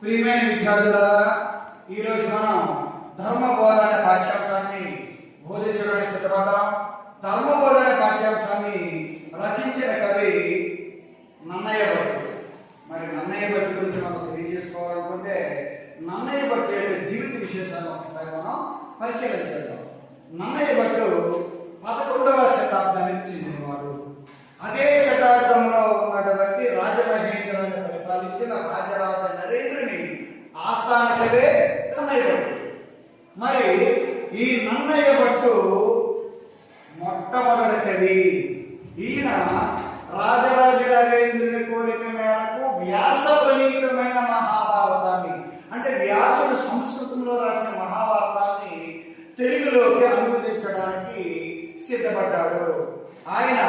ప్రియమైన విద్యార్థులారా ఈరోజు మనం ధర్మ బోధన అనే పాఠ్యాంశాన్ని బోధించడానికి సిద్ధపడ్డాం. ధర్మ బోధన అనే పాఠ్యాంశాన్ని రచించిన కవి నన్నయ్య భట్టు. మరి నన్నయ్య భట్టు గురించి మనం తెలియజేసుకోవాలనుకుంటే నన్నయ్య భట్టు యొక్క జీవిత విశేషాలను ఒకసారి మనం పరిశీలించేద్దాం నన్నయ్య భట్టు పదకొండవ శతాబ్దానికి చెందినవాడు అదే శతాబ్దంలో ఉన్నటువంటి రాజమహేంద్రాన్ని పరిపాలించిన రాజరాజ ఆస్థాన కవే నన్నయ్య మరి ఈ నన్నయ్య భట్టు మొట్టమొదటి ఈయన రాజరాజ నరేంద్రుని కోరిక మేరకు వ్యాస ప్రణీతమైన మహాభారతాన్ని అంటే వ్యాసుడు సంస్కృతంలో రాసిన మహాభారతాన్ని తెలుగులోకి అనువదించడానికి సిద్ధపడ్డాడు. ఆయన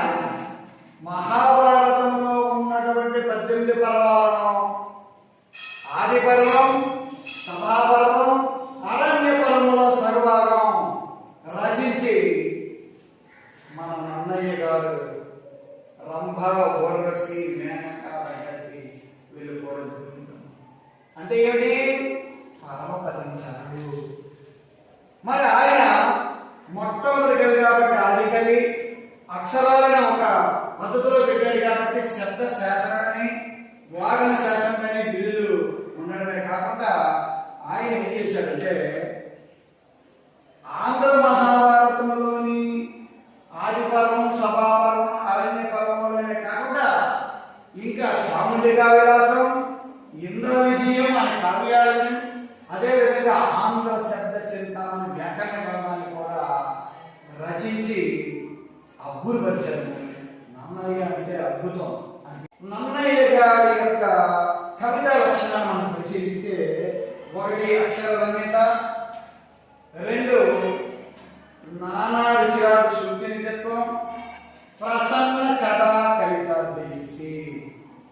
మహాభారతంలో ఉన్నటువంటి పద్దెనిమిది పర్వాలను ఆది పర్వం నన్నయ్య గారు రంభ ఊర్వశి మేనక దగ్గరికి వెళ్ళిపోవడం జరిగింది. అంటే ఏమిటి? పరమపదించాడు మరి ఆయన మొట్టమొదటి కవి కాబట్టి ఆది కవి అక్షరాలను ఒక పద్ధతిలో పెట్టాడు కాబట్టి శబ్ద శాసనాన్ని వాగన శాసనం అనే బిల్లులు ఉండడమే కాకుండా ఆయన ఏం చేశాడంటే ఆంధ్ర మహాభారతంలోని ఆది పర్వం సభాపర్వం అరణ్య పర్వంలోనే కాకుండా ఇంకా విలాసం ఇంద్ర విజయం అనే కావ్యాలని అదేవిధంగా ఆంధ్ర శబ్ద చింతామణి వ్యాకరణ గ్రంథాన్ని కూడా రచించి అబ్బురుపరిచారు నన్నయ్య అంటే అద్భుతం. నన్నయ్య గారి యొక్క కవిత లక్షణాన్ని మనం పరిశీలిస్తే ఒకటి అక్షర రంగిత రెండు నానా రుచిరాలు శుద్ధి నిజత్వం ప్రసన్న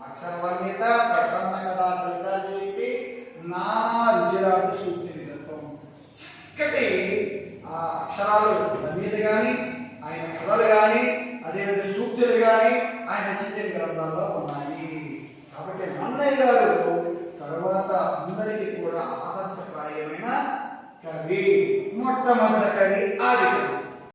అక్షరవర్ణిత ప్రసన్నత కలిగా చెప్పి నానా సూక్తి సూచింది చక్కటి ఆ అక్షరాలు నవీలు కానీ ఆయన కథలు కానీ అదేవిధంగా సూక్తులు కానీ ఆయన రచించిన గ్రంథాల్లో ఉన్నాయి. కాబట్టి నన్నయ్య గారు తర్వాత అందరికీ కూడా ఆదర్శప్రాయమైన కవి మొట్టమొదటి కవి